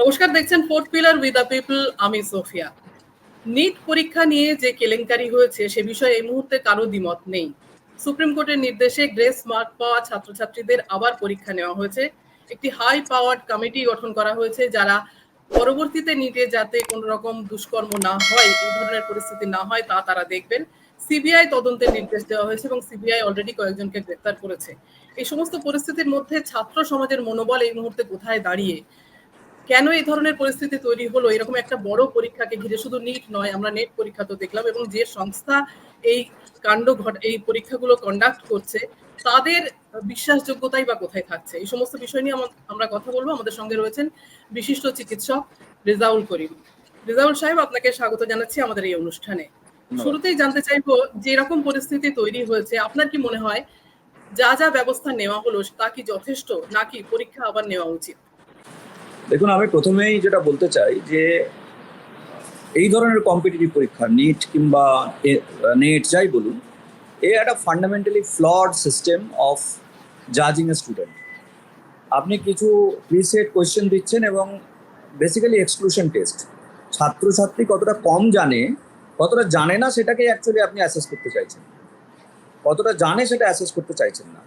নমস্কার, দেখছেন fourth pillar with the people আমি সোফিয়া। নিট পরীক্ষা নিয়ে যে কেলেঙ্কারি হয়েছে, সে বিষয়ে এই মুহূর্তে কারও দ্বিমত নেই। সুপ্রিম কোর্টের নির্দেশে গ্রেস মার্ক পাওয়া ছাত্রছাত্রীদের আবার পরীক্ষা নেওয়া হয়েছে। একটি হাই পাওয়ার্ড কমিটি গঠন করা হয়েছে, যারা পরবর্তীতে নিটে যাতে কোনো রকম দুষ্কর্ম না হয়, এই ধরনের পরিস্থিতি না হয়, তা তারা দেখবেন। সিবিআই তদন্তের নির্দেশ দেওয়া হয়েছে এবং সিবিআই অলরেডি কয়েকজনকে গ্রেফতার করেছে। এই সমস্ত পরিস্থিতির মধ্যে ছাত্র সমাজের মনোবল এই মুহূর্তে কোথায় দাঁড়িয়ে? কেন এই ধরনের পরিস্থিতি তৈরি হলো? এরকম একটা বড় পরীক্ষাকে ঘিরে শুধু নিট নয় আমরা নেট পরীক্ষা তো দেখলাম এবং যে সংস্থা এই কাণ্ড ঘট এই পরীক্ষাগুলো কন্ডাক্ট করছে তাদের বিশ্বাসযোগ্যতাই বা কোথায় থাকছে? এই সমস্ত বিষয় নিয়ে আমরা কথা বলব। আমাদের সঙ্গে রয়েছেন বিশিষ্ট চিকিৎসক রেজাউল করিম। রেজাউল সাহেব আপনাকে স্বাগত জানাচ্ছি আমাদের এই অনুষ্ঠানে। শুরুতেই জানতে চাইব যে এরকম পরিস্থিতি তৈরি হয়েছে আপনার কি মনে হয় যা যা ব্যবস্থা নেওয়া হলো তা কি যথেষ্ট? নাকি পরীক্ষা আবার নেওয়া উচিত? দেখুন, আমি প্রথমেই যেটা বলতে চাই যে, এই ধরনের কম্পিটিটিভ পরীক্ষা নিট কিংবা নেট যাই বলুন, এ একটা ফান্ডামেন্টালি ফ্লড সিস্টেম অফ জাজিং এ স্টুডেন্ট আপনি কিছু প্রিসেট কোয়েশ্চেন দিচ্ছেন এবং বেসিক্যালি এক্সক্লুশন টেস্ট ছাত্রছাত্রী কতটা কম জানে, কতটা জানে না সেটাকে অ্যাকচুয়ালি আপনি অ্যাসেস করতে চাইছেন। কতটা জানে সেটা অ্যাসেস করতে চাইছেন না।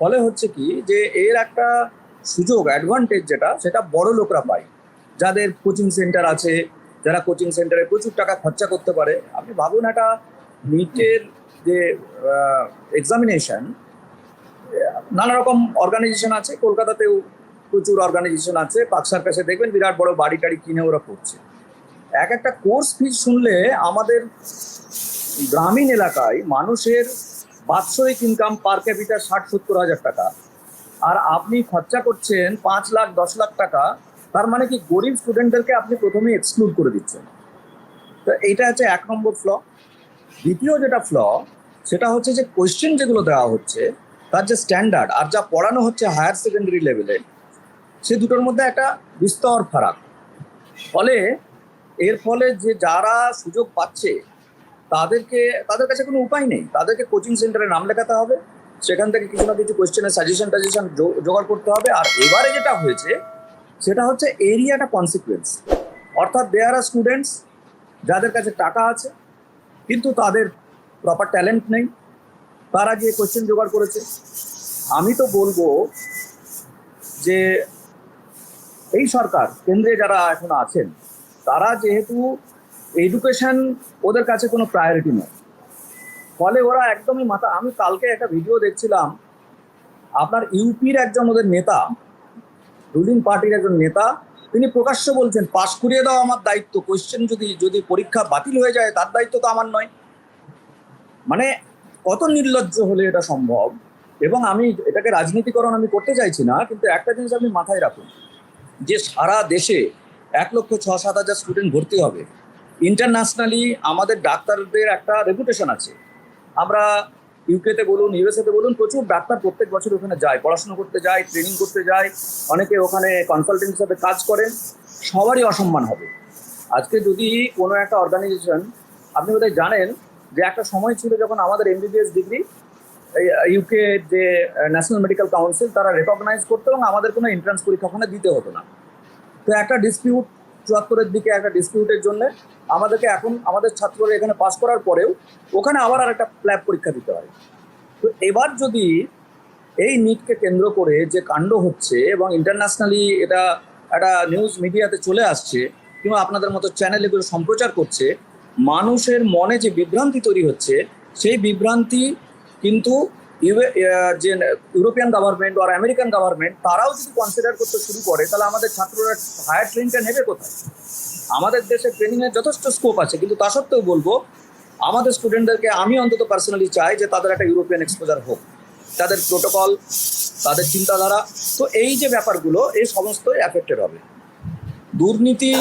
ফলে হচ্ছে কি যে, এর একটা সুযোগ অ্যাডভান্টেজ যেটা, সেটা বড় লোকরা পায়। যাদের কোচিং সেন্টার আছে, যারা কোচিং সেন্টারে প্রচুর টাকা খরচা করতে পারে, আপনি ভাবুন একটা নিটের যে এক্সামিনেশন নানা রকম অর্গানাইজেশন আছে, কলকাতাতেও প্রচুর অর্গানাইজেশন আছে পাকসার কাছে দেখবেন বিরাট বড় বাড়ি টাড়ি কিনে ওরা করছে। এক একটা কোর্স ফিজ শুনলে আমাদের গ্রামীণ এলাকায় মানুষের বাৎসরিক ইনকাম পার ক্যাপিটা ষাট সত্তর হাজার টাকা। আর আপনি খরচা করছেন পাঁচ লাখ, দশ লাখ টাকা, তার মানে কি গরিব স্টুডেন্টদেরকে আপনি প্রথমেই এক্সক্লুড করে দিচ্ছেন? তো এইটা হচ্ছে এক নম্বর ফ্ল দ্বিতীয় যেটা ফ্ল সেটা হচ্ছে যে কোয়েশ্চেন যেগুলো দেওয়া হচ্ছে, তার যে স্ট্যান্ডার্ড আর যা পড়ানো হচ্ছে হায়ার সেকেন্ডারি লেভেলে সে দুটোর মধ্যে একটা বিস্তর ফারাক। ফলে এর ফলে যে যারা সুযোগ পাচ্ছে, তাদেরকে, তাদের কাছে কোনো উপায় নেই। তাদেরকে কোচিং সেন্টারে নাম লেখাতে হবে। সেখান থেকে কিছু না কিছু কোয়েশ্চেনের সাজেশন টাজেশন জোগাড় করতে হবে। আর এবারে যেটা হয়েছে, সেটা হচ্ছে এরিয়াটা কনসিকুয়েন্স অর্থাৎ দেয়ার আর স্টুডেন্টস যাদের কাছে টাকা আছে, কিন্তু তাদের প্রপার ট্যালেন্ট নেই। তারা গিয়ে কোয়েশ্চেন জোগাড় করেছে। আমি তো বলব যে, এই সরকার, কেন্দ্রে যারা এখন আছেন, তারা যেহেতু এডুকেশন ওদের কাছে কোনো প্রায়োরিটি নয়। ফলে ওরা একদমই মাথা, আমি কালকে একটা ভিডিও দেখছিলাম, আপনার ইউপির একজন ওদের নেতা রুলিং পার্টির একজন নেতা, তিনি প্রকাশ্য বলছেন, পাশ করিয়ে দাও আমার দায়িত্ব কোয়েশ্চেন যদি যদি পরীক্ষা বাতিল হয়ে যায়, তার দায়িত্ব তো আমার নয়। মানে কত নির্লজ্জ হলে এটা সম্ভব? এবং আমি এটাকে রাজনীতিকরণ আমি করতে চাইছি না, কিন্তু একটা জিনিস আপনি মাথায় রাখুন, যে সারা দেশে এক লক্ষ ছ সাত হাজার স্টুডেন্ট ভর্তি হবে। ইন্টারন্যাশনালি আমাদের ডাক্তারদের একটা রেপুটেশন আছে। আমরা ইউকেতে বলুন ইউএসএতে বলুন, প্রচুর ডাক্তার প্রত্যেক বছর ওখানে যায়, পড়াশোনা করতে যায় ট্রেনিং করতে যায়, অনেকে ওখানে কনসালটেন্ট হিসাবে কাজ করেন, সবারই অসম্মান হবে। আজকে যদি কোনো একটা অর্গানাইজেশন আপনি বোধহয় জানেন যে একটা সময় ছিল যখন আমাদের এমবিবিএস ডিগ্রি ইউকে যে ন্যাশনাল মেডিকেল কাউন্সিল তারা রেকগনাইজ করতো এবং আমাদের কোনো এন্ট্রান্স পরীক্ষা ওখানে দিতে হতো না। তো একটা ডিসপিউট চুয়াত্তরের দিকে একটা ডিসপিউটের জন্য আমাদেরকে এখন আমাদের ছাত্ররা এখানে পাস করার পরেও ওখানে আবার আর একটা প্ল্যাব পরীক্ষা দিতে হয়। তো এবার যদি এই নিটকে কেন্দ্র করে যে কাণ্ড হচ্ছে এবং ইন্টারন্যাশনালি এটা একটা নিউজ মিডিয়াতে চলে আসছে কিংবা আপনাদের মতো চ্যানেল এগুলো সম্প্রচার করছে, মানুষের মনে যে বিভ্রান্তি তৈরি হচ্ছে, সেই বিভ্রান্তি কিন্তু যে ইউরোপিয়ান গভর্নমেন্ট আর আমেরিকান গভর্নমেন্ট তারাও যদি কনসিডার করতে শুরু করে, তাহলে আমাদের ছাত্ররা হায়ার ট্রেনটা নেবে কোথায়? আমাদের দেশে ট্রেনিং এর যথেষ্ট স্কোপ আছে, কিন্তু তা সত্ত্বেও বলব, আমাদের স্টুডেন্টদেরকে আমি অন্তত পার্সোনালি চাই যে তাদের একটা ইউরোপিয়ান এক্সপোজার হোক। তাদের প্রোটোকল তাদের চিন্তাধারা, তো এই যে ব্যাপারগুলো, এই সমস্তই অ্যাফেক্টেড হবে। দুর্নীতি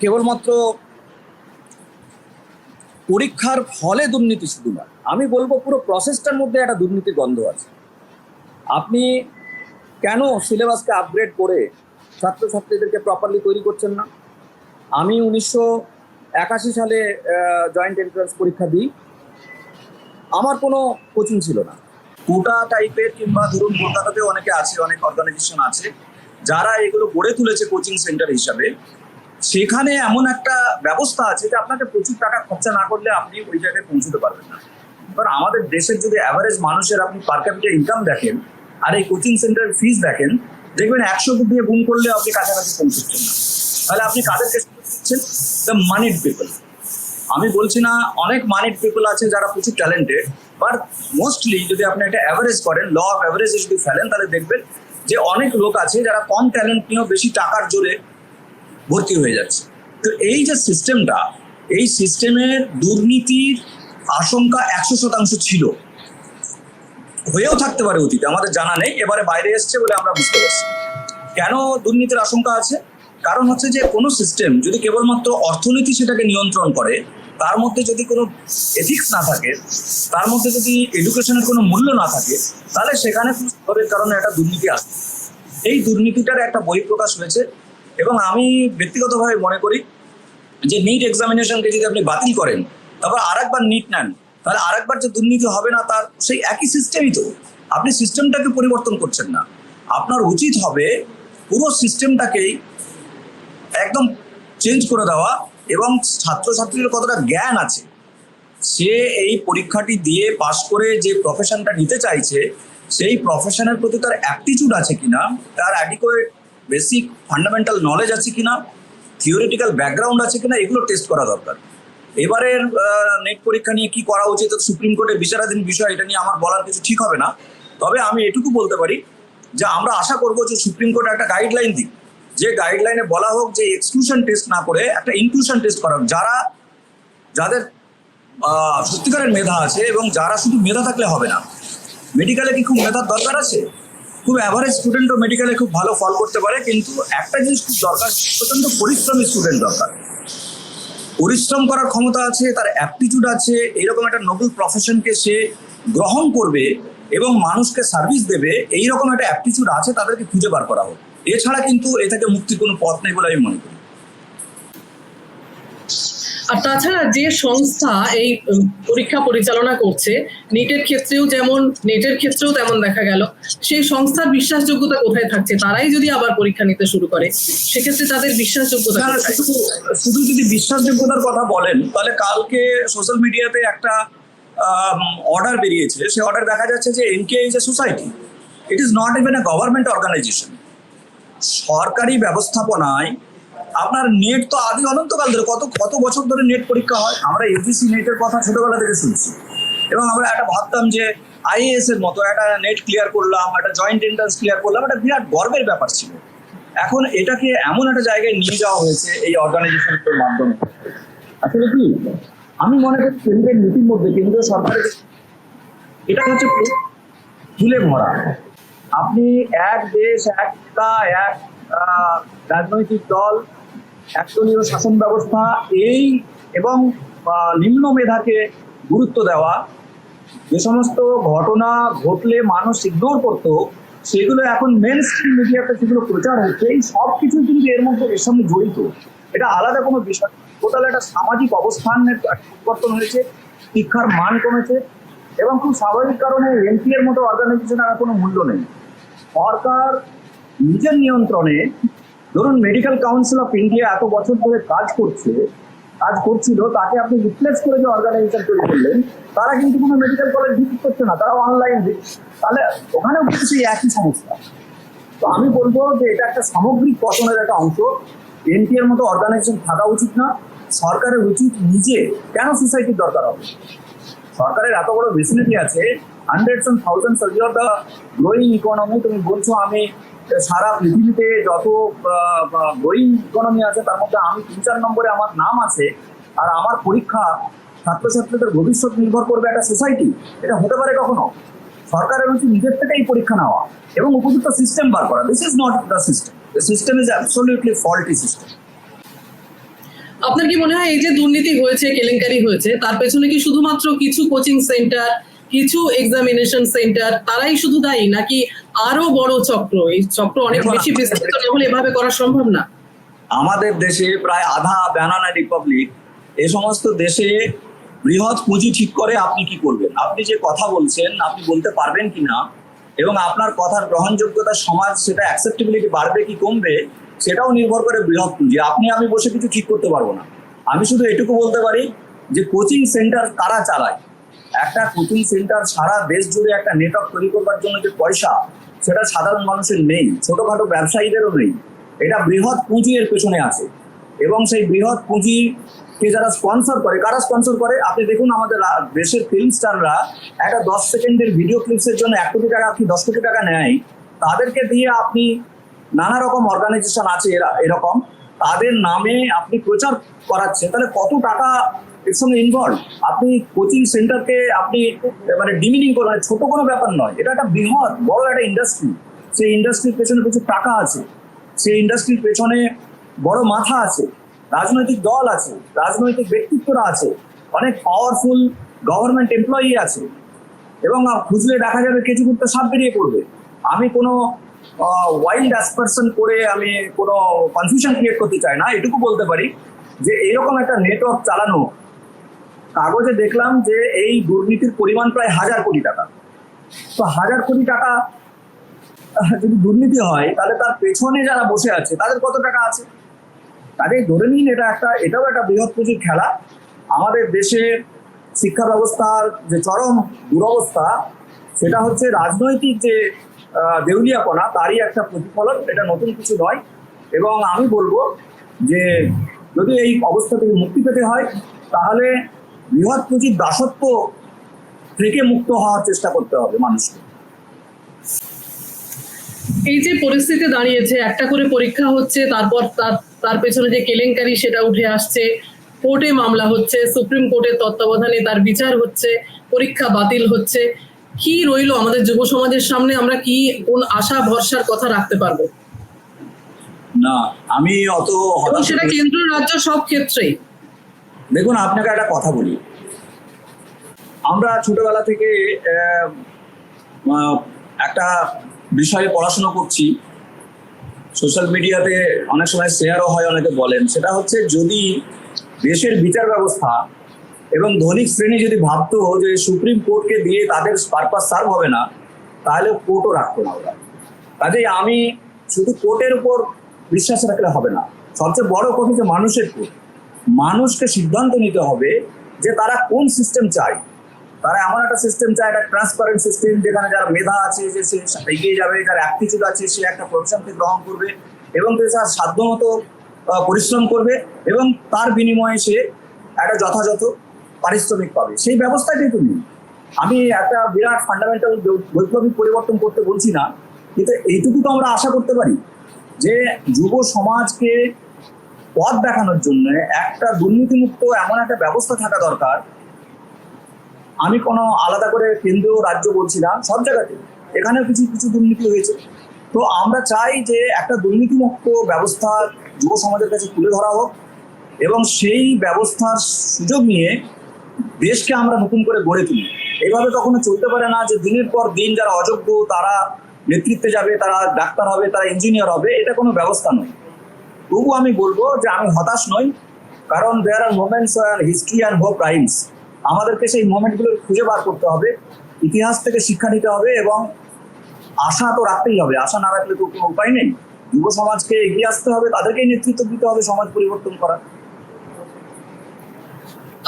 কেবলমাত্র পরীক্ষার ফলে দুর্নীতি শুধু নয়, আমি বলব পুরো প্রসেসটার মধ্যে একটা দুর্নীতির গন্ধ আছে। আপনি কেন সিলেবাসকে আপগ্রেড করে ছাত্রছাত্রীদেরকে প্রপারলি তৈরি করছেন না? আমি উনিশশো একাশি সালে জয়েন্ট এন্ট্রান্স পরীক্ষা দিই। আমার কোনো কোচিং ছিল না। কোটা টাইপের কিংবা ধরুন কলকাতাতেও অনেকে আছে, অনেক অর্গানাইজেশন আছে, যারা এগুলো গড়ে তুলেছে কোচিং সেন্টার হিসাবে। সেখানে এমন একটা ব্যবস্থা আছে যে আপনাকে প্রচুর টাকা খরচা না করলে আপনি ওই জায়গায় পৌঁছতে পারবেন না। কারণ আমাদের দেশের যদি অ্যাভারেজ মানুষের আপনি পার ক্যাপিটাল ইনকাম দেখেন, আর এই কোচিং সেন্টারের ফিস দেখেন, দেখবেন একশো দিয়ে গুণ করলে আপনি কাছাকাছি পৌঁছচ্ছেন না। তাহলে আপনি কাদেরকে দিচ্ছেন দ্য মানিড পিপল আমি বলছি না, অনেক মানিড পিপল আছে যারা প্রচুর ট্যালেন্টেড বাট মোস্টলি যদি আপনি একটা অ্যাভারেজ করেন ল অফ অ্যাভারেজ যদি ফেলেন, তাহলে দেখবেন যে অনেক লোক আছে যারা কম ট্যালেন্ট নিয়েও বেশি টাকার জোরে ভর্তি হয়ে যাচ্ছে। তো এই যে সিস্টেমটা এই সিস্টেমের দুর্নীতির আশঙ্কা একশো শতাংশ ছিল। হয়েও থাকতে পারে অতীতে, আমাদের জানা নেই, এবারে বাইরে এসছে বলে আমরা বুঝতে পারছি। কেন দুর্নীতির আশঙ্কা আছে? কারণ হচ্ছে যে কোনো সিস্টেম যদি কেবলমাত্র অর্থনীতি সেটাকে নিয়ন্ত্রণ করে, তার মধ্যে যদি কোনো এথিক্স না থাকে, তার মধ্যে যদি এডুকেশনের কোনো মূল্য না থাকে, তাহলে সেখানে স্বভাবের কারণে একটা দুর্নীতি আসে এই দুর্নীতিটার একটা বহিঃপ্রকাশ হয়েছে এবং আমি ব্যক্তিগতভাবে মনে করি যে নিট এক্সামিনেশনকে যদি আপনি বাতিল করেন, তারপর আরেকবার নিট নেন, তাহলে আরেকবার যে দুর্নীতি হবে না, তার সেই একই সিস্টেমই তো। আপনি সিস্টেমটাকে পরিবর্তন করছেন না। আপনার উচিত হবে পুরো সিস্টেমটাকেই একদম চেঞ্জ করে দেওয়া এবং ছাত্রছাত্রীর কতটা জ্ঞান আছে, সে এই পরীক্ষাটি দিয়ে পাশ করে যে প্রফেশনটা নিতে চাইছে, সেই প্রফেশনের প্রতি তার অ্যাপটিচিউড আছে কিনা তার অ্যাডিকোয়েট বেসিক ফান্ডামেন্টাল নলেজ আছে কিনা থিওরিটিক্যাল ব্যাকগ্রাউন্ড আছে কিনা এগুলো টেস্ট করা দরকার। এবারের নেট পরীক্ষা নিয়ে কি করা উচিত সুপ্রিম কোর্টের বিচারাধীন বিষয়, এটা নিয়ে আমার বলার কিছু ঠিক হবে না। তবে আমি এটুকু বলতে পারি যে আমরা আশা করব যে সুপ্রিম কোর্ট একটা গাইডলাইন দিক। যে গাইডলাইনে বলা হোক যে এক্সক্লুশন টেস্ট না করে একটা ইনক্লুশন টেস্ট করা হোক, যারা, যাদের সত্যিকারের মেধা আছে এবং যারা শুধু মেধা থাকলে হবে না মেডিকেলে কি খুব মেধার দরকার আছে? খুব অ্যাভারেজ স্টুডেন্টও মেডিকেলে খুব ভালো ফল করতে পারে, কিন্তু একটা জিনিস খুব দরকার প্রচণ্ড পরিশ্রমী স্টুডেন্ট দরকার। পরিশ্রম করার ক্ষমতা আছে, তার অ্যাপটিটিউড আছে, এইরকম একটা নোবেল প্রফেশনকে সে গ্রহণ করবে এবং মানুষকে সার্ভিস দেবে, এইরকম একটা অ্যাপটিটিউড আছে, তাদেরকে খুঁজে বার করা হোক। এছাড়া কিন্তু এ থেকে মুক্তির কোনো পথ নেই বলে আমি মনে করি। আর তাছাড়া যে সংস্থা এই পরীক্ষা পরিচালনা করছে নিটের ক্ষেত্রেও যেমন নেটের ক্ষেত্রেও তেমন দেখা গেল। সেই সংস্থার বিশ্বাসযোগ্যতা কোথায় থাকছে তারাই যদি আবার পরীক্ষা নিতে শুরু করে সেক্ষেত্রে তাদের বিশ্বাসযোগ্যতা শুধু যদি বিশ্বাসযোগ্যতার কথা বলেন তাহলে কালকে সোশ্যাল মিডিয়াতে একটা অর্ডার বেরিয়েছে। সে অর্ডার দেখা যাচ্ছে যে NK is a society it is not even a government organisation সরকারি ব্যবস্থাপনায় আপনার নেট তো আদি অনন্তকাল ধরে, কত কত বছর ধরে নেট পরীক্ষা হয়? আমরা ইউজিসি নেটের কথা ছোটবেলা থেকে শুনছি। এবং আমরা একটা ভাবতাম যে আইএএস এর মতো একটা নেট ক্লিয়ার করলাম, একটা জয়েন্ট এন্ট্রান্স ক্লিয়ার করলাম, একটা বিরাট গর্বের ব্যাপার ছিল। এখন এটাকে এমন একটা জায়গায় নিয়ে যাওয়া হয়েছে এই অর্গানাইজেশনগুলোর মাধ্যমে। আসলে কি, আমি মনে করি কেন্দ্রের নীতির মধ্যে কেন্দ্রীয় সরকারের এটা হচ্ছে ফুলে ভরা। আপনি এক দেশ, একটা, এক রাজনৈতিক দল, একদলীয় শাসন ব্যবস্থা, এই এবং নিম্ন মেধাকে গুরুত্ব দেওয়া, যে সমস্ত ঘটনা ঘটলে মানুষ ইগনোর করতো, সেগুলো এখন মেন স্ট্রিম মিডিয়াতে সেগুলো প্রচার হচ্ছে, এই সব কিছু কিন্তু এর মধ্যে এর সঙ্গে জড়িত। এটা আলাদা কোনো বিষয় টোটাল একটা সামাজিক অবস্থানের পরিবর্তন হয়েছে, শিক্ষার মান কমেছে এবং খুব স্বাভাবিক কারণে এনপি এর মতো অর্গানাইজেশনের আর কোনো মূল্য নেই। সরকার নিজের নিয়ন্ত্রণে, ধরুন মেডিকেল কাউন্সিল অফ ইন্ডিয়া এত বছর ধরে কাজ করছে, কাজ করছিল, তাকে আপনি রিপ্লেস করে যে অর্গানাইজেশন তৈরি করলেন, তারা কিন্তু কোনো মেডিকেল কলেজ ভিজিট করছে না তারা অনলাইন তাহলে ওখানেও কিন্তু সেই একই সমস্যা। তো আমি বলব যে এটা একটা সামগ্রিক পতনের একটা অংশ। এনপি এর মতো অর্গানাইজেশন থাকা উচিত না। সরকারের উচিত নিজে কেন সোসাইটির দরকার হবে? সরকারের এত বড় ফেসিলিটি আছে hundreds and thousands of the growing economy তুমি বলছো আমি সারা পৃথিবীতে যত গ্রোয়িং ইকোনমি আছে, তার মধ্যে আমি তিন চার নম্বরে আমার নাম আছে, আর আমার পরীক্ষা ছাত্রছাত্রীদের ভবিষ্যৎ নির্ভর করবে একটা সোসাইটি এটা হতে পারে কখনো? সরকারের উচিত নিজের থেকেই পরীক্ষা নেওয়া এবং উপযুক্ত সিস্টেম বার করা। This is not the system the system is absolutely faulty system আপনার কি মনে হয় এই যে দুর্নীতি হয়েছে কেলেঙ্কারি হয়েছে তার পেছনে কি শুধুমাত্র কিছু কোচিং সেন্টার কিছু এক্সামিনেশন সেন্টার তারাই শুধু দায়ী? নাকি আরও বড় চক্র? এই চক্র অনেক বেশি বিস্তৃত না হলে এভাবে করা সম্ভব না। আমাদের দেশে প্রায় আধা ব্যানানা রিপাবলিক এ সমস্ত দেশে বৃহৎ পুঁজি ঠিক করে আপনি কি করবেন? আপনি যে কথা বলছেন আপনি বলতে পারবেন কিনা? এবং আপনার কথার গ্রহণযোগ্যতা সমাজ সেটা অ্যাকসেপ্টেবিলিটি বাড়বে কি কমবে? সেটাও নির্ভর করে বৃহৎ পুঁজি আপনি, আমি বসে কিছু ঠিক করতে পারব না। আমি শুধু এটুকু বলতে পারি যে কোচিং সেন্টার কারা চালায়? একটা কোচিং সেন্টার সারা দেশ জুড়ে একটা নেটওয়ার্ক তৈরি করবার জন্য যে পয়সা, সেটা সাধারণ মানুষের নেই, ছোটখাটো ব্যবসায়ীদেরও নেই। এটা বৃহৎ পুঁজি এর পেছনে আছে। এবং সেই বৃহৎ পুঁজিকে যারা স্পন্সর করে, কারা স্পন্সর করে? আপনি দেখুন আমাদের দেশের ফিল্ম স্টাররা একটা দশ সেকেন্ডের ভিডিও ক্লিপসের জন্য এক কোটি টাকা কি দশ কোটি টাকা নেয়? তাদেরকে দিয়ে আপনি নানা রকম অর্গানাইজেশন আছে এরা, এরকম। তাদের নামে আপনি প্রচার করাচ্ছেন তাহলে কত টাকা এর সঙ্গে ইনভলভ আপনি কোচিং সেন্টারকে আপনি মানে ডিমিনিং করেন ছোট কোনো ব্যাপার নয়। এটা একটা বৃহৎ, বড় একটা ইন্ডাস্ট্রি সেই ইন্ডাস্ট্রির পেছনে প্রচুর টাকা আছে। সেই ইন্ডাস্ট্রির পেছনে বড় মাথা আছে। রাজনৈতিক দল আছে, রাজনৈতিক ব্যক্তিত্বরা আছে। অনেক পাওয়ারফুল গভর্নমেন্ট এমপ্লয়ি আছে। এবং খুঁজলে দেখা যাবে কিছু করতে সাপ বেরিয়ে পড়বে। আমি কোনো ওয়াইল্ড অ্যাসপারশন করে আমি কোনো কনফিউশন ক্রিয়েট করতে চাই না, এটুকু বলতে পারি যে এরকম একটা নেটওয়ার্ক চালানো, কাগজে দেখলাম যে এই দুর্নীতির পরিমাণ প্রায় হাজার কোটি টাকা। তো হাজার কোটি টাকা যদি দুর্নীতি হয়, তাহলে তার পেছনে যারা বসে আছে, তাদের কত টাকা আছে? কাজেই ধরে নিন এটা একটা, এটাও একটা বৃহৎ পুঁজির খেলা। আমাদের দেশে শিক্ষা ব্যবস্থার যে চরম দুরবস্থা, সেটা হচ্ছে রাজনৈতিক যে দেউলিয়াপনা, তারই একটা প্রতিফলন, এটা নতুন কিছু নয়। এবং আমি বলব যে যদি এই অবস্থা থেকে মুক্তি পেতে হয়, তাহলে বৃহৎ পুঁজির দাসত্ব থেকে মুক্ত হওয়ার চেষ্টা করতে হবে মানুষকে। এই যে পরিস্থিতি দাঁড়িয়েছে, একটা করে পরীক্ষা হচ্ছে, তারপর তার তার পেছনে যে কেলেঙ্কারি সেটা উঠে আসছে, কোর্টে মামলা হচ্ছে, সুপ্রিম কোর্টের তত্ত্বাবধানে তার বিচার হচ্ছে, পরীক্ষা বাতিল হচ্ছে। কি রইল আমাদের যুব সমাজের সামনে? আমরা কি কোন আশা ভরসার কথা রাখতে পারব? না আমি অত সেটা কেন্দ্র রাজ্য সব ক্ষেত্রেই। দেখুন আপনাকে একটা কথা বলি। আমরা ছোটবেলা থেকে একটা বিষয়ে পড়াশোনা করছি। সোশ্যাল মিডিয়াতে অনেক সময় শেয়ারও হয় অনেকে বলেন। সেটা হচ্ছে যদি দেশের বিচার ব্যবস্থা এবং ধনিক শ্রেণি যদি ভাবতো যে সুপ্রিম কোর্টকে দিয়ে তাদের পারপাস সার্ভ হবে না, তাহলে কোর্টও রাখতো না ওরা। কাজেই আমি শুধু কোর্টের উপর বিশ্বাস রাখলে হবে না, সবচেয়ে বড় কথা হচ্ছে মানুষের কোর্ট মানুষকে সিদ্ধান্ত নিতে হবে যে তারা কোন সিস্টেম চায়। তারা এমন একটা সিস্টেম চায়, একটা ট্রান্সপারেন্ট সিস্টেম যেখানে যারা মেধা আছে, যে সে এগিয়ে যাবে, যার অ্যাপটিচিউড আছে, সে একটা প্রফেশনকে গ্রহণ করবে এবং তার সাধ্যমতো পরিশ্রম করবে এবং তার বিনিময়ে সে একটা যথাযথ পারিশ্রমিক পাবে সেই ব্যবস্থাটাই তুমি আমি একটা বিরাট ফান্ডামেন্টাল বৈপ্লবিক পরিবর্তন করতে বলছি না, কিন্তু এইটুকু তো আমরা আশা করতে পারি যে যুব সমাজকে পথ দেখানোর জন্য একটা দুর্নীতিমুক্ত এমন একটা ব্যবস্থা থাকা দরকার। আমি কোনো আলাদা করে কেন্দ্র রাজ্য বলছি না, সব জায়গাতে। এখানেও কিছু কিছু দুর্নীতি হয়েছে। তো আমরা চাই যে একটা দুর্নীতিমুক্ত ব্যবস্থা যুব সমাজের কাছে তুলে ধরা হোক এবং সেই ব্যবস্থার সুযোগ নিয়ে দেশকে আমরা নতুন করে গড়ে তুলি। এইভাবে কখনো চলতে পারে না যে দিনের পর দিন যারা অযোগ্য, তারা নেতৃত্বে যাবে, তারা ডাক্তার হবে, তারা ইঞ্জিনিয়ার হবে, এটা কোনো ব্যবস্থা নয়। তবু আমি বলব যে আমি হতাশ নই, কারণ there are moments are history and hope rhymes আমাদেরকে সেই মোমেন্টগুলো খুঁজে বার করতে হবে, ইতিহাস থেকে শিক্ষা নিতে হবে এবং আশা তো রাখতেই হবে। আশা না রাখলে তো কোনো উপায় নেই। যুব সমাজকে এগিয়ে আসতে হবে, তাদেরকেই নেতৃত্ব দিতে হবে সমাজ পরিবর্তন করার।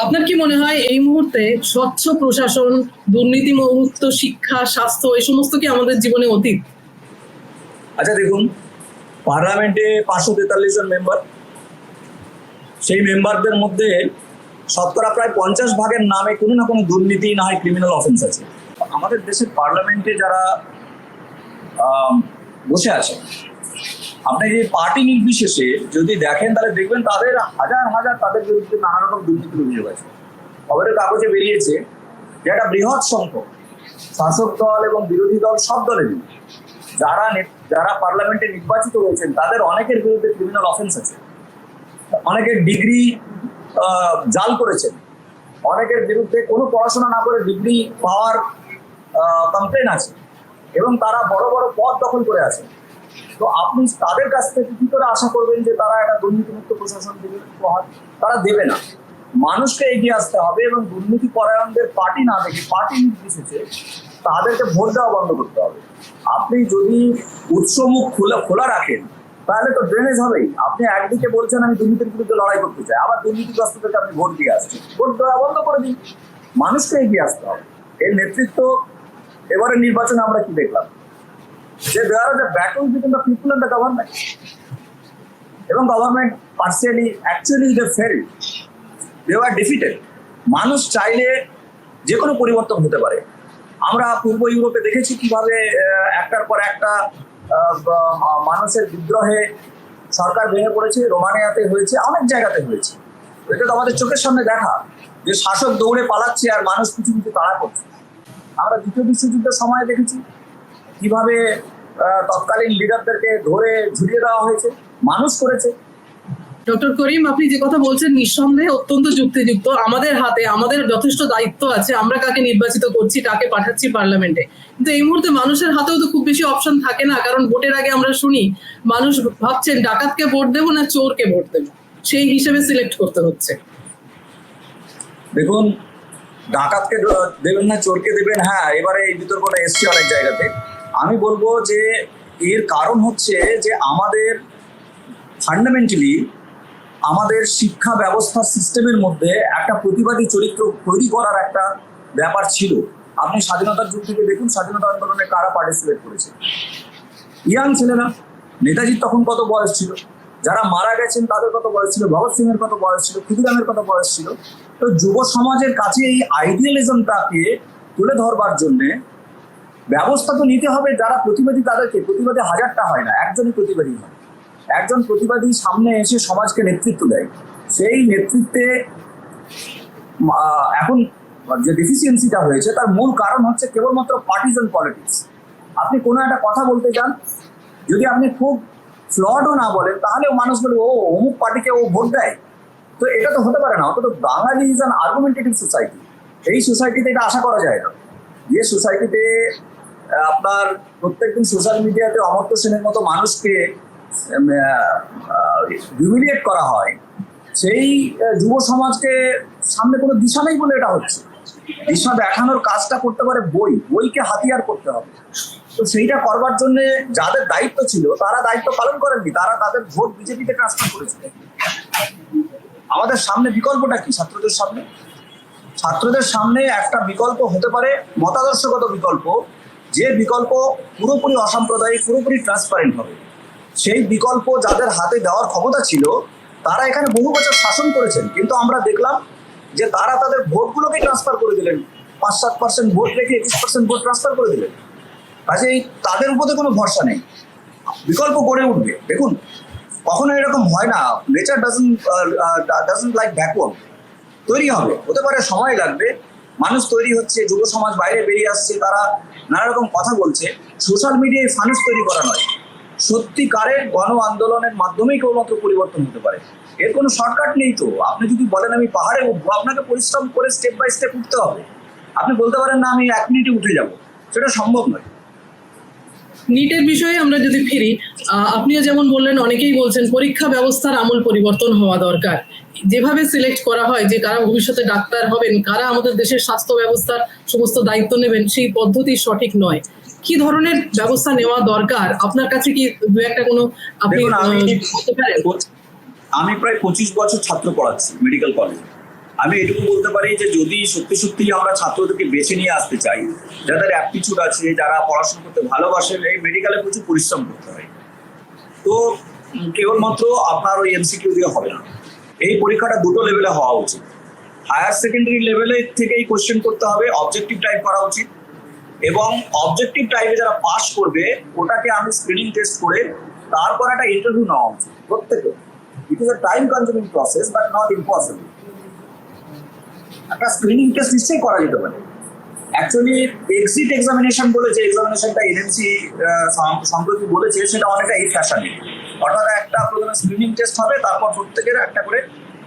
আপনার কি মনে হয় এই মুহূর্তে স্বচ্ছ প্রশাসন দুর্নীতি মুক্ত শিক্ষা, স্বাস্থ্য, এই সমস্ত কি আমাদের জীবনে অতীত? আচ্ছা দেখুন, পার্লামেন্টে পাঁচশো তেতাল্লিশ জন মেম্বার সেই মেম্বারদের মধ্যে শতকরা প্রায় পঞ্চাশ ভাগের নামে কোনো না কোনো দুর্নীতি, না হয় ক্রিমিনাল অফেন্স আছে। আমাদের দেশের পার্লামেন্টে যারা বসে আছে আপনি যে পার্টি নির্বিশেষে যদি দেখেন, তাহলে দেখবেন তাদের হাজার হাজার তাদের বিরুদ্ধে নানা রকম দুর্নীতির অভিযোগ আছে। খবরের কাগজে বেরিয়েছে যে একটা বৃহৎ সংখ্যক শাসক দল এবং বিরোধী দল সব দলেরই যারা যারা পার্লামেন্টে নির্বাচিত হয়েছেন, তাদের অনেকের বিরুদ্ধে ক্রিমিনাল অফেন্স আছে। অনেকের ডিগ্রি জাল করেছেন। অনেকের বিরুদ্ধে কোনো পড়াশোনা না করে ডিগ্রি পাওয়ার কমপ্লেন আছে। এবং তারা বড় বড় পদ দখল করে আছে তো আপনি তাদের কাছ থেকে কি করে আশা করবেন যে তারা একটা দুর্নীতিমুক্ত প্রশাসন দেবে? তারা দেবে না। মানুষকে এগিয়ে আসতে হবে এবং দুর্নীতি পরায়ণদের পার্টি না দেখে পার্টি নির্বিশেষে তাদেরকে ভোট দেওয়া বন্ধ করতে হবে। আপনি যদি উৎসমুখ খোলা খোলা রাখেন, তাহলে তো ড্রেনেজ হবেই। আপনি একদিকে বলছেন আমি দুর্নীতির বিরুদ্ধে লড়াই করতে চাই, আবার দুর্নীতিগ্রস্তদেরকে আপনি ভোট দিয়ে আসছেন। ভোট দেওয়া বন্ধ করে দিন। মানুষকে এগিয়ে আসতে হবে। এর নেতৃত্ব এবারে নির্বাচনে আমরা কি দেখলাম? এবং government partially actually they fail they are defeated মানুষ চাইলে যে কোনো পরিবর্তন হতে পারে। আমরা পূর্ব ইউরোপে দেখেছি কীভাবে একটার পর একটা মানুষের বিদ্রোহে সরকার ভেঙে পড়েছে, রোমানিয়াতে হয়েছে, অনেক জায়গাতে হয়েছে। এটা তো আমাদের চোখের সামনে দেখা। যে শাসক দৌড়ে পালাচ্ছে আর মানুষ কিছু কিছু তাড়া করছে। আমরা দ্বিতীয় বিশ্বযুদ্ধের সময় দেখেছি কীভাবে তৎকালীন লিডারদেরকে ধরে ঝুলিয়ে দেওয়া হয়েছে মানুষ করেছে। ডক্টর করিম আপনি যে কথা বলছেন নিঃসন্দেহে অত্যন্ত যুক্তিযুক্ত। আমাদের হাতে আমাদের যথেষ্ট দায়িত্ব আছে আমরা কাকে নির্বাচিত করছি কাকে পাঠাচ্ছি পার্লামেন্টে। কিন্তু এই মুহূর্তে মানুষের হাতেও তো খুব বেশি অপশন থাকে না কারণ ভোটের আগে আমরা শুনি মানুষ ভাবছেন ডাকাতকে ভোট দেবো না চোরকে ভোট দেবো? সেই হিসেবে সিলেক্ট করতে হচ্ছে। দেখুন ডাকাতকে দেবেন না চোরকে দেবেন হ্যাঁ এবারে এই বিতর্কটা এসছে অনেক জায়গাতে। আমি বলব যে এর কারণ হচ্ছে যে আমাদের ফান্ডামেন্টালি আমাদের শিক্ষা ব্যবস্থা সিস্টেমের মধ্যে একটা প্রতিবাদী চরিত্র তৈরি করার একটা ব্যাপার ছিল। আপনি স্বাধীনতার যুগ থেকে দেখুন, স্বাধীনতা আন্দোলনে কারা পার্টিসিপেট করেছে? ইয়াং ছেলেরা, নেতাজির তখন কত বয়স ছিল? যারা মারা গেছেন, তাদের কত বয়স ছিল? ভগৎ সিং এর কত বয়স ছিল? ক্ষুদিরামের কত বয়স ছিল? তো যুব সমাজের কাছে এই আইডিয়ালিজমটাকে তুলে ধরবার জন্যে ব্যবস্থা তো নিতে হবে, যারা প্রতিবাদী তাদেরকে, প্রতিবাদী হাজারটা হয় না, একজনই প্রতিবাদী হয়। একজন প্রতিবাদী সামনে এসে সমাজকে নেতৃত্ব দেয়। সেই নেতৃত্বে এখন যে ডেফিসিয়েন্সিটা হয়েছে, তার মূল কারণ হচ্ছে কেবলমাত্র পার্টিজান পলিটিক্স আপনি কোনো একটা কথা বলতে চান, যদি আপনি খুব ফ্লডও না বলেন তাহলেও মানুষ বলবে ও, অমুক পার্টিকে ও ভোট দেয়। তো এটা তো হতে পারে না, অন্তত Bangladesh is an argumentative society এই সোসাইটিতে এটা আশা করা যায় না। যে সোসাইটিতে আপনার প্রত্যেকদিন সোশ্যাল মিডিয়াতে অমর্ত্য সেনের মতো মানুষকে হিউমিলিয়েট করা হয়। সেই যুব সমাজকে সামনে কোনো দিশা নেই বলে এটা হচ্ছে। দিশা দেখানোর কাজটা করতে পারে বই, বইকে হাতিয়ার করতে হবে। তো সেইটা করবার জন্য যাদের দায়িত্ব ছিল, তারা দায়িত্ব পালন করেননি, তারা তাদের ভোট বিজেপিতে ট্রান্সফার করেছিল আমাদের সামনে বিকল্পটা কি ছাত্রদের সামনে? ছাত্রদের সামনে একটা বিকল্প হতে পারে মতাদর্শগত বিকল্প। যে বিকল্প পুরোপুরি অসাম্প্রদায়িক, পুরোপুরি ট্রান্সপারেন্ট হবে। সেই বিকল্প যাদের হাতে দেওয়ার ক্ষমতা ছিল, তারা এখানে বহু বছর শাসন করেছেন। কিন্তু আমরা দেখলাম যে তারা তাদের ভোটগুলোকে ট্রান্সফার করে দিলেন। পাঁচ সাত পার্সেন্ট ভোট রেখে একুশ পার্সেন্ট ভোট ট্রান্সফার করে দিলেন। কাজেই তাদের উপরে কোনো ভরসা নেই। বিকল্প গড়ে উঠবে। দেখুন, কখনো এরকম হয় না। Nature doesn't doesn't like backward তৈরি হবে। হতে পারে সময় লাগবে। মানুষ তৈরি হচ্ছে যুব সমাজ বাইরে বেরিয়ে আসছে, তারা নানা রকম কথা বলছে সোশ্যাল মিডিয়ায় ফানুস তৈরি করা নয়। সত্যিকারের গণ আন্দোলনের মাধ্যমেই কেবলমাত্র পরিবর্তন হতে পারে। এর কোনো শর্টকাট নেই তো। আপনি যদি বলেন আমি পাহাড়ে উঠবো, আপনাকে পরিশ্রম করে স্টেপ বাই স্টেপ উঠতে হবে। আপনি বলতে পারেন, না, আমি এক মিনিটে উঠে যাব। সেটা সম্ভব নয়। নিটের বিষয়ে আমরা যদি ফিরি আপনিও যেমন বললেন অনেকেই বলছেন পরীক্ষা ব্যবস্থার আমূল পরিবর্তন হওয়া দরকার। যেভাবে সিলেক্ট করা হয় যে কারা ভবিষ্যতে ডাক্তার হবেন কারা আমাদের দেশের স্বাস্থ্য ব্যবস্থার সমস্ত দায়িত্ব নেবেন সেই পদ্ধতি সঠিক নয়। কি ধরনের ব্যবস্থা নেওয়া দরকার? আপনার কাছে কি দু একটা কোনো আপনি আমি- প্রায় পঁচিশ বছর ছাত্র পড়াচ্ছি মেডিকেল কলেজে আমি এটুকু বলতে পারি যে যদি সত্যি সত্যি আমরা ছাত্রদেরকে বেছে নিয়ে আসতে চাই, যাদের অ্যাপটিচিউড আছে, যারা পড়াশোনা করতে ভালোবাসেন এই মেডিকেলে প্রচুর পরিশ্রম করতে হয়। তো কেবলমাত্র আপনার ওই এমসিকিউ দিয়ে হবে না। এই পরীক্ষাটা দুটো লেভেলে হওয়া উচিত। হায়ার সেকেন্ডারি লেভেলে থেকেই কোশ্চেন করতে হবে অবজেক্টিভ টাইপ করা উচিত। এবং অবজেক্টিভ টাইপে যারা পাস করবে, ওটাকে আমি স্ক্রিনিং টেস্ট করে তারপর একটা ইন্টারভিউ নেওয়া উচিত প্রত্যেকে it is a time consuming process but not impossible একটা স্ক্রিনিং টেস্ট নিশ্চয়ই করা যেতে পারে। অ্যাকচুয়ালি এক্সিট এক্সামিনেশন বলে যে এক্সামিনেশনটা এনএমসি সম্প্রতি বলেছে, সেটা অনেকটা এই ফ্যাশনে অর্থাৎ একটা প্রথমে স্ক্রিনিং টেস্ট হবে, তারপর প্রত্যেকের একটা করে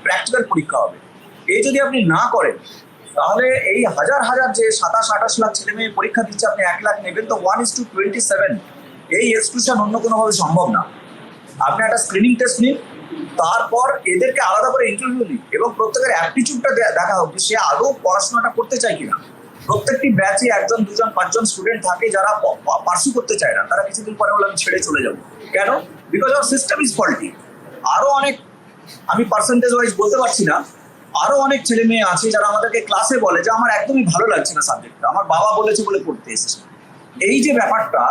প্র্যাকটিক্যাল পরীক্ষা হবে। এই যদি আপনি না করেন, তাহলে এই হাজার হাজার যে সাতাশ, আঠাশ লাখ ছেলে মেয়ে পরীক্ষা দিচ্ছে, আপনি এক লাখ নেবেন তো one is to twenty seven এই এক্সক্লুশন অন্য কোনোভাবে সম্ভব না। আপনি একটা স্ক্রিনিং টেস্ট নিন তারপর এদেরকে আলাদা করে ইন্টারভিউ নিন এবং প্রত্যেকের অ্যাপটিচিউডটা দেখা হোক সে আদৌ পড়াশোনাটা করতে চায় কিনা। প্রত্যেকটি ব্যাচে একজন, দুজন, পাঁচজন স্টুডেন্ট থাকে যারা পার্সু করতে চায় না। তারা কিছুদিন পরে বলে, আমি ছেড়ে চলে যাব। কেন? Because our system is faulty আরও অনেক, আমি পার্সেন্টেজ ওয়াইজ বলতে পারছি না, আরও অনেক ছেলে মেয়ে আছে যারা আমাদেরকে ক্লাসে বলে যে, আমার একদমই ভালো লাগছে না সাবজেক্টটা আমার বাবা বলেছে বলে পড়তে এসেছে। এই যে ব্যাপারটা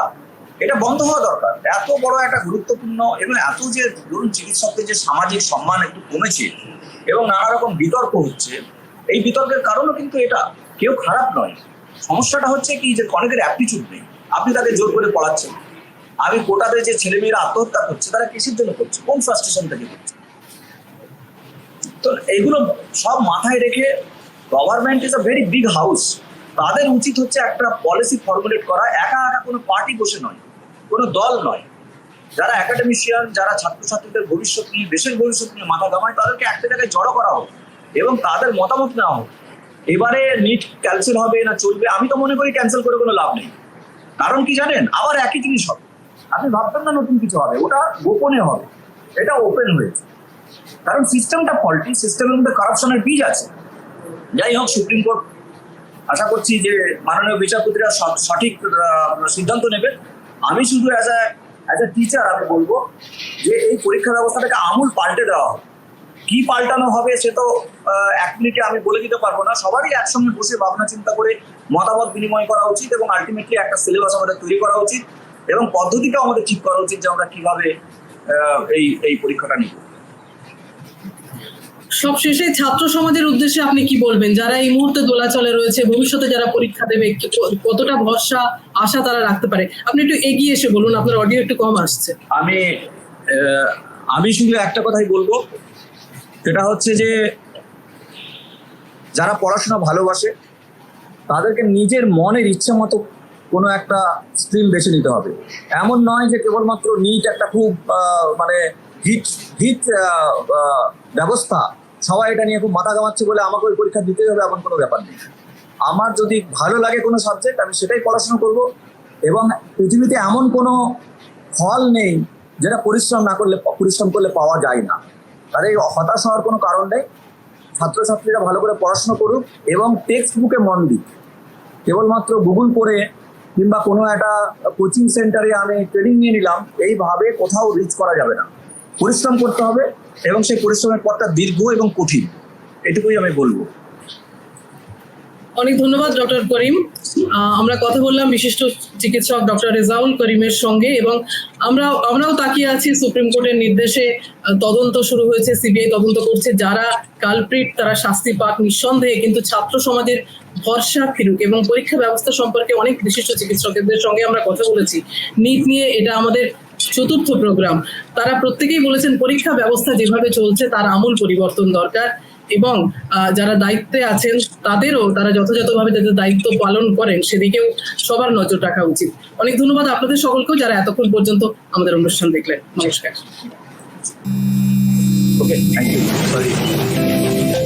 এটা বন্ধ হওয়া দরকার। এত বড় একটা গুরুত্বপূর্ণ এবং এত যে ধরুন চিকিৎসকদের যে সামাজিক সম্মান একটু কমেছে এবং নানা রকম বিতর্ক হচ্ছে, এই বিতর্কের কারণও কিন্তু এটা। কেউ খারাপ নয়। সমস্যাটা হচ্ছে কি যে অনেকের অ্যাপটিচিউড নেই। আপনি তাদের জোর করে পড়াচ্ছেন। আমি কোটাতে যে ছেলেমেয়েরা আত্মহত্যা করছে, তারা কিসের জন্য করছে? কোন ফ্রাস্ট্রেশন থেকে করছে? তো এইগুলো সব মাথায় রেখে government is a very big house তাদের উচিত হচ্ছে একটা পলিসি ফর্মুলেট করা। একা একা কোনো পার্টি বসে নয়। কোনো দল নয়। যারা একাডেমিশিয়ান যারা ছাত্রছাত্রীদের ভবিষ্যৎ নিয়ে, দেশের ভবিষ্যৎ নিয়ে মাথা ঘামায়, তাদেরকে একটা জায়গায় জড়ো করা হোক এবং তাদের মতামত নেওয়া হোক। এবারে নিট ক্যান্সেল হবে না চলবে, আমি তো মনে করি ক্যান্সেল করে কোনো লাভ নেই। কারণ কি জানেন? আবার একই জিনিস হবে। আপনি ভাববেন না নতুন কিছু হবে, ওটা গোপনে হবে। এটা ওপেন হয়েছে। কারণ সিস্টেমটা ফল্টি সিস্টেমের মধ্যে কারাপশনের বীজ আছে। যাই হোক, সুপ্রিম কোর্ট, আশা করছি যে মাননীয় বিচারপতিরা সঠিক সিদ্ধান্ত নেবে আমি শুধু as a as a teacher আমি বলব যে এই পরীক্ষা ব্যবস্থাটাকে আমূল পাল্টে দেওয়া হবে কি পাল্টানো হবে সে তো এক মিনিটে আমি বলে দিতে পারব না। সবারই একসঙ্গে বসে ভাবনা চিন্তা করে মতামত বিনিময় করা উচিত এবং আলটিমেটলি একটা সিলেবাস আমাদের তৈরি করা উচিত এবং পদ্ধতিটাও আমাদের ঠিক করা উচিত যে আমরা কীভাবে এই এই পরীক্ষাটা নিব। সবশেষে ছাত্র সমাজের উদ্দেশ্যে আপনি কি বলবেন? যারা এই মুহূর্তে দোলাচলে রয়েছে, ভবিষ্যতে যারা পরীক্ষা দেবে কতটা ভরসা, আশা তারা রাখতে পারে? আপনি একটু এগিয়ে এসে বলুন, আপনার অডিও একটু কম আসছে। আমি আমি শুধু একটা কথাই বলব। সেটা হচ্ছে যে, যারা পড়াশোনা ভালোবাসে, তাদেরকে নিজের মনের ইচ্ছে মতো কোনো একটা স্ট্রিম বেছে নিতে হবে। এমন নয় যে কেবলমাত্র নিট একটা খুব মানে হিট হিট ব্যবস্থা সবাই এটা নিয়ে খুব মাথা ঘামাচ্ছে বলে আমাকে ওই পরীক্ষা দিতেই হবে, এমন কোনো ব্যাপার নেই। আমার যদি ভালো লাগে কোনো সাবজেক্ট আমি সেটাই পড়াশোনা করব এবং পৃথিবীতে এমন কোনো ফল নেই যেটা পরিশ্রম না করলে, পরিশ্রম করলে পাওয়া যায় না। তাহলে এই হতাশ হওয়ার কোনো কারণ নেই। ছাত্রছাত্রীরা ভালো করে পড়াশোনা করুক এবং টেক্সট বুকে মন দিক। কেবলমাত্র গুগল করে কিংবা কোনো একটা কোচিং সেন্টারে আমি ট্রেনিং নিয়ে নিলাম, এইভাবে কোথাও রিচ করা যাবে না। পরিশ্রম করতে হবে এবং সেই পরিশ্রমের পথটা দীর্ঘ এবং কঠিন। এটুকুই আমি বলব। অনেক ধন্যবাদ, ডক্টর করিম। আমরা কথা বললাম বিশিষ্ট চিকিৎসক ডক্টর রেজাউল করিমের সঙ্গে এবং আমরা, আমরাও তাকিয়ে আছি সুপ্রিম কোর্টের নির্দেশে। তদন্ত শুরু হয়েছে, সিবিআই তদন্ত করছে। যারা কালপ্রিট তারা শাস্তি পাক নিঃসন্দেহে, কিন্তু ছাত্র সমাজের ভরসা ফিরুক এবং পরীক্ষা ব্যবস্থা সম্পর্কে অনেক বিশিষ্ট চিকিৎসকদের সঙ্গে আমরা কথা বলেছি। নিট নিয়ে এটা আমাদের চতুর্থ প্রোগ্রাম তারা প্রত্যেকেই বলেছেন পরীক্ষা ব্যবস্থা যেভাবে চলছে তার আমূল পরিবর্তন দরকার এবং যারা দায়িত্বে আছেন তাদেরও, তারা যথাযথভাবে তাদের দায়িত্ব পালন করেন সেদিকেও সবার নজর রাখা উচিত। অনেক ধন্যবাদ আপনাদের সকলকেও যারা এতক্ষণ পর্যন্ত আমাদের অনুষ্ঠান দেখলেন। নমস্কার। Okay thank you sorry